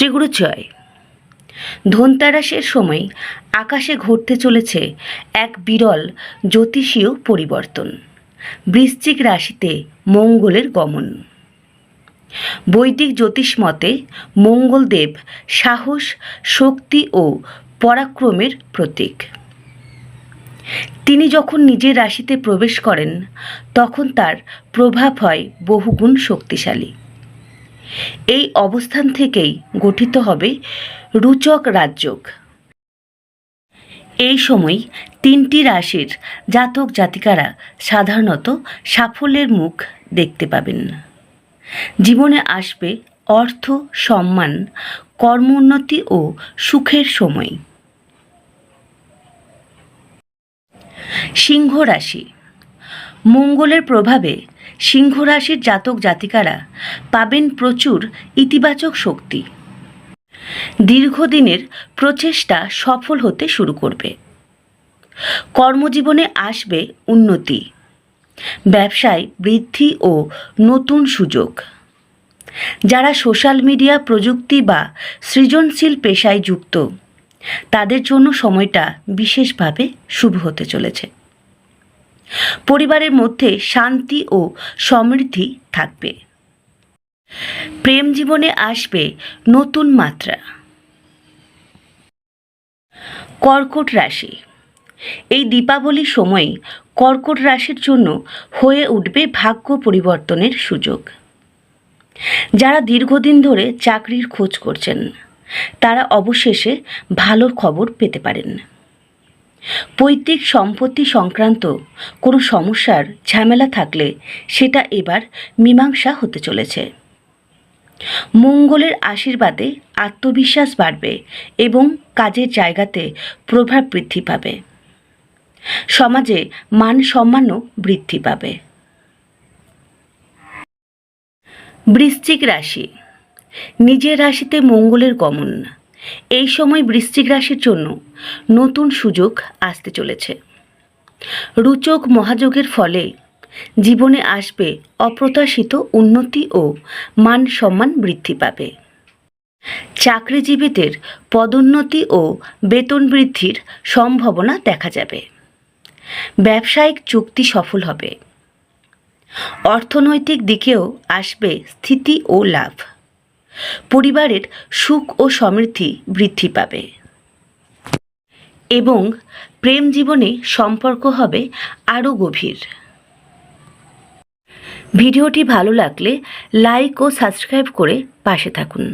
শ্রীগুরু জয়। ধনতেরাসের সময় আকাশে ঘটতে চলেছে এক বিরল জ্যোতিষীয় পরিবর্তন। বৃশ্চিক রাশিতে মঙ্গলের গমন। বৈদিক জ্যোতিষ মতে মঙ্গলদেব সাহস, শক্তি ও পরাক্রমের প্রতীক। তিনি যখন নিজের রাশিতে প্রবেশ করেন, তখন তার প্রভাব হয় বহুগুণ শক্তিশালী। এই অবস্থান থেকেই গঠিত হবে রুচক রাজযোগ। এই সময় তিনটি রাশির জাতক জাতিকারা সাধারণত সাফল্যের মুখ দেখতে পাবেন। জীবনে আসবে অর্থ, সম্মান কর্মোন্নতি ও সুখের সময়। সিংহ রাশি। মঙ্গলের প্রভাবে সিংহ রাশির জাতক জাতিকারা পাবেন প্রচুর ইতিবাচক শক্তি। দীর্ঘদিনের প্রচেষ্টা সফল হতে শুরু করবে। কর্মজীবনে আসবে উন্নতি। ব্যবসায় বৃদ্ধি ও নতুন সুযোগ। যারা সোশ্যাল মিডিয়া প্রযুক্তি বা সৃজনশীল পেশায় যুক্ত, তাদের জন্য সময়টা বিশেষভাবে শুভ হতে চলেছে। পরিবারের মধ্যে শান্তি ও সমৃদ্ধি থাকবে। প্রেম জীবনে আসবে নতুন মাত্রা। কর্কট রাশি। এই দীপাবলির সময় কর্কট রাশির জন্য হয়ে উঠবে ভাগ্য পরিবর্তনের সুযোগ। যারা দীর্ঘদিন ধরে চাকরির খোঁজ করছেন, তারা অবশেষে ভালো খবর পেতে পারেন। পৈতৃক সম্পত্তি সংক্রান্ত কোনো সমস্যার ঝামেলা থাকলে সেটা এবার মীমাংসা হতে চলেছে। মঙ্গলের আশীর্বাদে আত্মবিশ্বাস বাড়বে এবং কাজের জায়গাতে প্রভাব বৃদ্ধি পাবে। সমাজে মান সম্মানও বৃদ্ধি পাবে। বৃশ্চিক রাশি। নিজের রাশিতে মঙ্গলের গমন। এই সময় বৃশ্চিক রাশির জন্য নতুন সুযোগ আসতে চলেছে। রুচক মহাযোগের ফলে জীবনে আসবে অপ্রত্যাশিত উন্নতি ও মান সম্মান বৃদ্ধি পাবে। চাকরিজীবীদের পদোন্নতি ও বেতন বৃদ্ধির সম্ভাবনা দেখা যাবে। ব্যবসায়িক চুক্তি সফল হবে। অর্থনৈতিক দিকেও আসবে স্থিতি ও লাভ। পরিবারের সুখ ও সমৃদ্ধি বৃদ্ধি পাবে। এবং প্রেম জীবনে সম্পর্ক হবে আরও গভীর। ভিডিওটি ভালো লাগলে লাইক ও সাবস্ক্রাইব করে পাশে থাকুন।